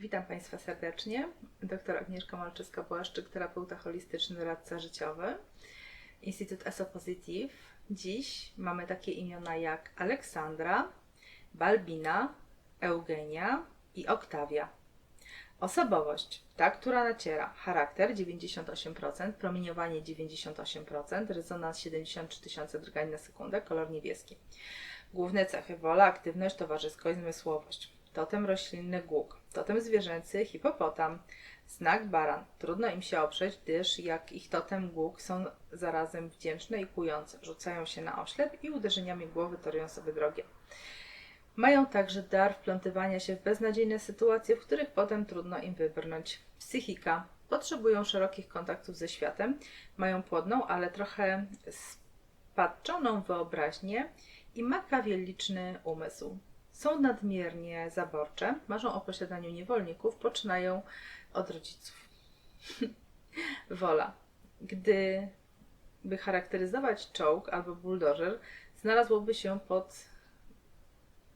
Witam Państwa serdecznie. Doktor Agnieszka Malczyska-Błaszczyk, terapeuta holistyczny, doradca życiowy. Instytut ESO Positive. Dziś mamy takie imiona jak Aleksandra, Balbina, Eugenia i Oktawia. Osobowość, ta, która naciera. Charakter 98%, promieniowanie 98%, rezonans 73 tysiące drgań na sekundę, kolor niebieski. Główne cechy wola, aktywność, towarzyskość, zmysłowość. Totem roślinny głuk. Totem zwierzęcy hipopotam. Znak baran. Trudno im się oprzeć, gdyż jak ich totem głuk są zarazem wdzięczne i kujące. Rzucają się na oślep i uderzeniami głowy torują sobie drogę. Mają także dar wplątywania się w beznadziejne sytuacje, w których potem trudno im wybrnąć. Psychika. Potrzebują szerokich kontaktów ze światem. Mają płodną, ale trochę spadczoną wyobraźnię i makawielliczny umysł. Są nadmiernie zaborcze, marzą o posiadaniu niewolników, poczynają od rodziców. Wola. Gdy by charakteryzować czołg albo buldożer, znalazłoby się pod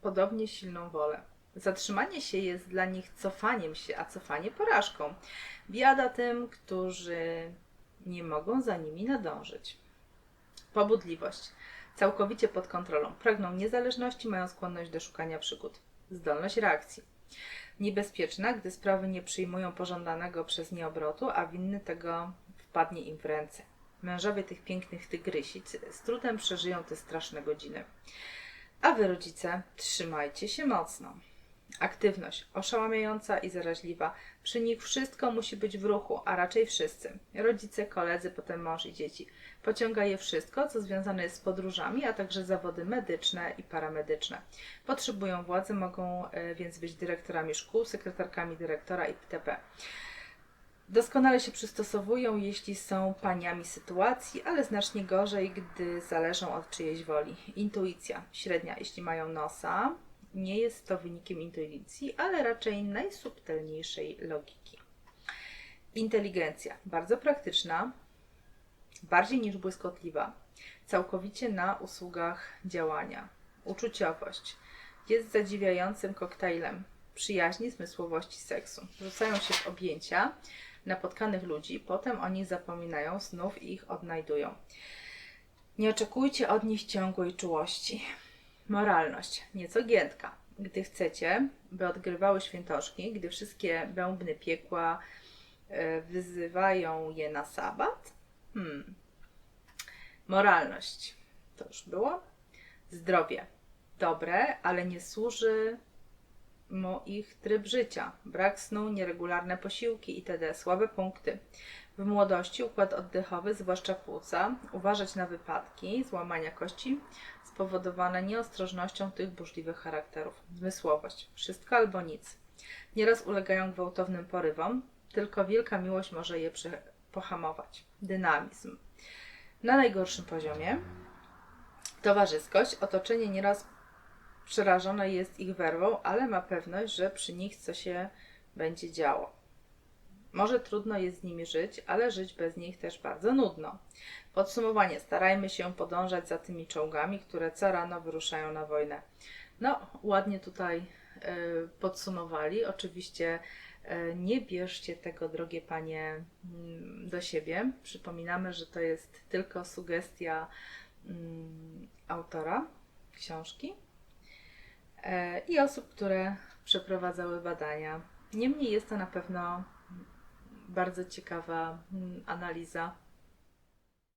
podobnie silną wolę. Zatrzymanie się jest dla nich cofaniem się, a cofanie porażką. Biada tym, którzy nie mogą za nimi nadążyć. Pobudliwość. Całkowicie pod kontrolą. Pragną niezależności, mają skłonność do szukania przygód. Zdolność reakcji. Niebezpieczna, gdy sprawy nie przyjmują pożądanego przez nie obrotu, a winny tego wpadnie im w ręce. Mężowie tych pięknych tygrysic z trudem przeżyją te straszne godziny. A wy, rodzice, trzymajcie się mocno. Aktywność oszałamiająca i zaraźliwa. Przy nich wszystko musi być w ruchu, a raczej wszyscy. Rodzice, koledzy, potem mąż i dzieci. Pociąga je wszystko, co związane jest z podróżami, a także zawody medyczne i paramedyczne. Potrzebują władzy, mogą e, więc być dyrektorami szkół, sekretarkami dyrektora itp. Doskonale się przystosowują, jeśli są paniami sytuacji, ale znacznie gorzej, gdy zależą od czyjejś woli. Intuicja średnia, jeśli mają nosa, nie jest to wynikiem intuicji, ale raczej najsubtelniejszej logiki. Inteligencja bardzo praktyczna, bardziej niż błyskotliwa, całkowicie na usługach działania. Uczuciowość jest zadziwiającym koktajlem przyjaźni, zmysłowości, seksu. Rzucają się w objęcia napotkanych ludzi, potem o nich zapominają, znów ich odnajdują. Nie oczekujcie od nich ciągłej czułości. Moralność, nieco giętka. Gdy chcecie, by odgrywały świętoszki, gdy wszystkie bębny piekła e, wyzywają je na sabat. Hmm. Moralność, to już było. Zdrowie, dobre, ale nie służy ich tryb życia. Brak snu, nieregularne posiłki itd. Słabe punkty. W młodości układ oddechowy, zwłaszcza płuca, uważać na wypadki, złamania kości spowodowane nieostrożnością tych burzliwych charakterów. Zmysłowość. Wszystko albo nic. Nieraz ulegają gwałtownym porywom, tylko wielka miłość może je pohamować. Dynamizm. Na najgorszym poziomie. Towarzyskość. Otoczenie nieraz przerażone jest ich werwą, ale ma pewność, że przy nich co się będzie działo. Może trudno jest z nimi żyć, ale żyć bez nich też bardzo nudno. Podsumowanie: starajmy się podążać za tymi czołgami, które co rano wyruszają na wojnę. No, ładnie tutaj e, podsumowali. Oczywiście e, nie bierzcie tego, drogie panie, mm, do siebie. Przypominamy, że to jest tylko sugestia mm, autora książki i osób, które przeprowadzały badania. Niemniej jest to na pewno bardzo ciekawa mm, analiza